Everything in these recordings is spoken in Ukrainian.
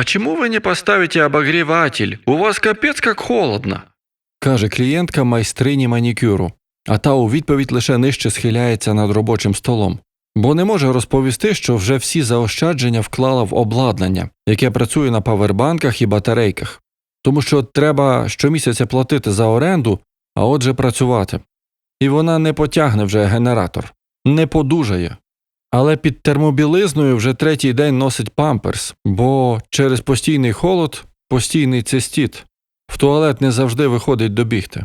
«Почему вы не поставите обогреватель? У вас капец как холодно!» каже клієнтка майстрині манікюру, а та у відповідь лише нижче схиляється над робочим столом, бо не може розповісти, що вже всі заощадження вклала в обладнання, яке працює на павербанках і батарейках, тому що треба щомісяця платити за оренду, а отже працювати. І вона не потягне вже генератор, не подужає. Але під термобілизною вже третій день носить памперс, бо через постійний холод постійний цистіт. В туалет не завжди виходить добігти.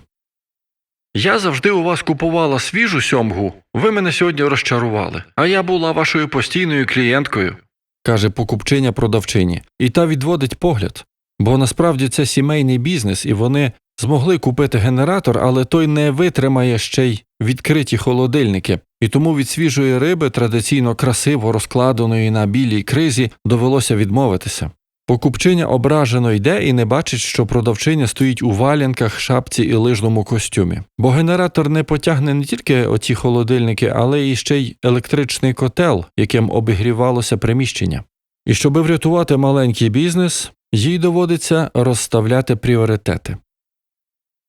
Я завжди у вас купувала свіжу сьомгу. Ви мене сьогодні розчарували, а я була вашою постійною клієнткою. каже покупчиня продавчині, і та відводить погляд. Бо насправді це сімейний бізнес, і вони змогли купити генератор, але той не витримає ще й відкриті холодильники, і тому від свіжої риби, традиційно красиво розкладеної на білій кризі, довелося відмовитися. Покупчиня ображено йде і не бачить, що продавчиня стоїть у валянках, шапці і лижному костюмі. Бо генератор не потягне не тільки оті холодильники, але і ще й електричний котел, яким обігрівалося приміщення. І щоби врятувати маленький бізнес, їй доводиться розставляти пріоритети.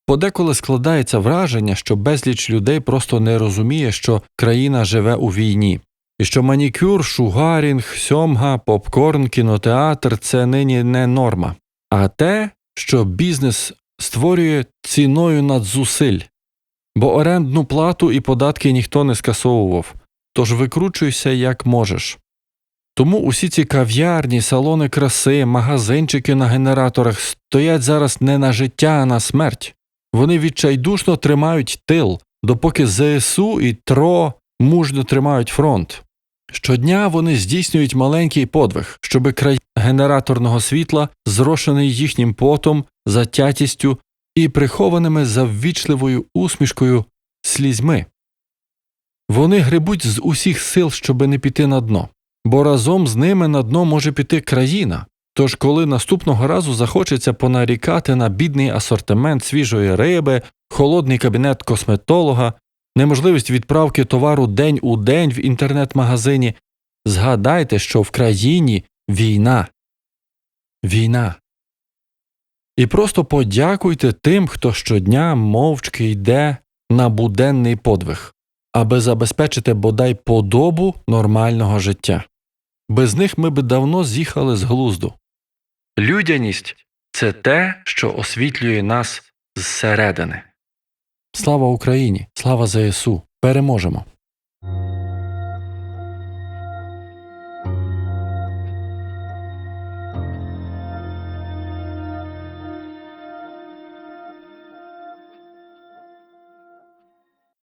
Подеколи складається враження, що безліч людей просто не розуміє, що країна живе у війні, і що манікюр, шугарінг, сьомга, попкорн, кінотеатр це нині не норма, а те, що бізнес створює ціною надзусиль, бо орендну плату і податки ніхто не скасовував, тож викручуйся як можеш. Тому усі ці кав'ярні, салони краси, магазинчики на генераторах стоять зараз не на життя, а на смерть. Вони відчайдушно тримають тил, допоки ЗСУ і ТРО мужньо тримають фронт. Щодня вони здійснюють маленький подвиг, щоби край генераторного світла, зрошений їхнім потом, затятістю і прихованими заввічливою усмішкою слізьми. Вони грибуть з усіх сил, щоби не піти на дно, бо разом з ними на дно може піти країна. Тож, коли наступного разу захочеться понарікати на бідний асортимент свіжої риби, холодний кабінет косметолога, неможливість відправки товару день у день в інтернет-магазині, згадайте, що в країні війна. Війна. І просто подякуйте тим, хто щодня мовчки йде на буденний подвиг, аби забезпечити бодай подобу нормального життя. Без них ми би давно з'їхали з глузду. Людяність це те, що освітлює нас зсередини. Слава Україні! Слава ЗСУ! Переможемо!